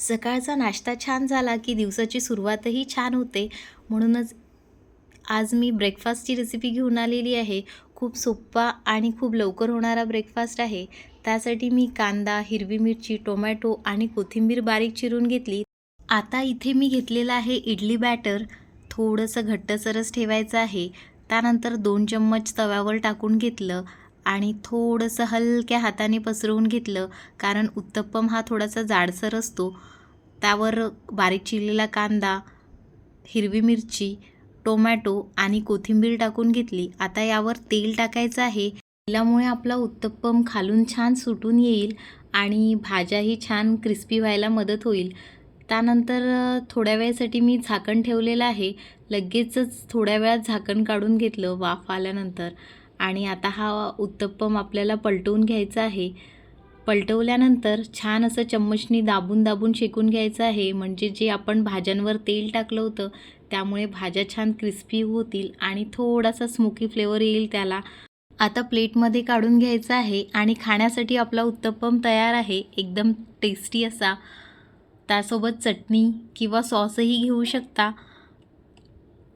सकाळचा नाश्ता छान झाला की दिवसाची सुरुवातही छान होते. म्हणूनच आज मी ब्रेकफास्टची रेसिपी घेऊन आलेली आहे. खूप सोप्पा आणि खूप लवकर होणारा ब्रेकफास्ट आहे. त्यासाठी मी कांदा हिरवी मिरची टोमॅटो आणि कोथिंबीर बारीक चिरून घेतली. आता इथे मी घेतलेलं आहे इडली बॅटर थोडंसं घट्टसरस ठेवायचं आहे. त्यानंतर दोन चम्मच तव्यावर टाकून घेतलं. आणि थोडंसं हलक्या हाताने पसरवून घेतलं कारण उत्तप्पम हा थोडासा जाडसर असतो. त्यावर बारीक चिरलेला कांदा हिरवी मिरची टोमॅटो आणि कोथिंबीर टाकून घेतली. आता यावर तेल टाकायचं आहे. तेलामुळे आपला उत्तप्पम खालून छान सुटून येईल आणि भाज्याही छान क्रिस्पी व्हायला मदत होईल. त्यानंतर थोड्या वेळासाठी मी झाकण ठेवलेलं आहे. लगेचच थोड्या वेळात झाकण काढून घेतलं वाफ आल्यानंतर. आणि आता हा उत्तप्पम आपल्याला पलटवून घ्यायचा आहे. पलटवल्यानंतर छान असं चम्मचनी दाबून दाबून शेकून घ्यायचं आहे. म्हणजे जे आपण भाज्यांवर तेल टाकलं होतं त्यामुळे भाज्या छान क्रिस्पी होतील आणि थोडासा स्मोकी फ्लेवर येईल त्याला. आता प्लेटमध्ये काढून घ्यायचं आहे आणि खाण्यासाठी आपला उत्तप्पम तयार आहे. एकदम टेस्टी असा. त्यासोबत चटणी किंवा सॉसही घेऊ शकता.